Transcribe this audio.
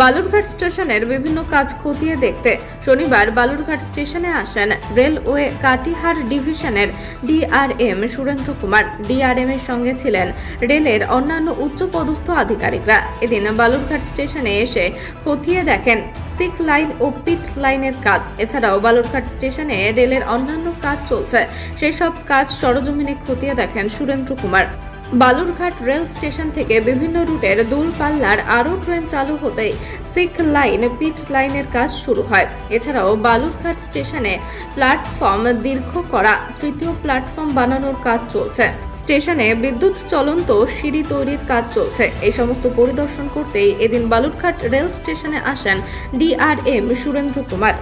বালুরঘাট স্টেশনের বিভিন্ন কাজ খতিয়ে দেখতে শনিবার বালুরঘাট স্টেশনে আসেন রেলওয়ে কাটিহার ডিভিশনের ডিআরএম সুরেন্দ্র কুমার। ডিআরএম এর সঙ্গে ছিলেন রেলের অন্যান্য উচ্চপদস্থ আধিকারিকরা। এদিন বালুরঘাট স্টেশনে এসে খতিয়ে দেখেন সিক লাইন ও পিট লাইনের কাজ। এছাড়াও বালুরঘাট স্টেশনে রেলের অন্যান্য কাজ চলছে। সেই সব কাজ সরজমিনে খতিয়ে দেখেন সুরেন্দ্র কুমার। বালুরঘাট রেল স্টেশন থেকে বিভিন্ন রুটের দূরপাল্লার আরও ট্রেন চালু হতেই সিক লাইন পিট লাইনের কাজ শুরু হয়। এছাড়াও বালুরঘাট স্টেশনে প্ল্যাটফর্ম দীর্ঘ করা, তৃতীয় প্ল্যাটফর্ম বানানোর কাজ চলছে। স্টেশনে বিদ্যুৎ চলন্ত সিঁড়ি তৈরির কাজ চলছে। এই সমস্ত পরিদর্শন করতেই এদিন বালুরঘাট রেল স্টেশনে আসেন ডিআরএম সুরেন্দ্র কুমার।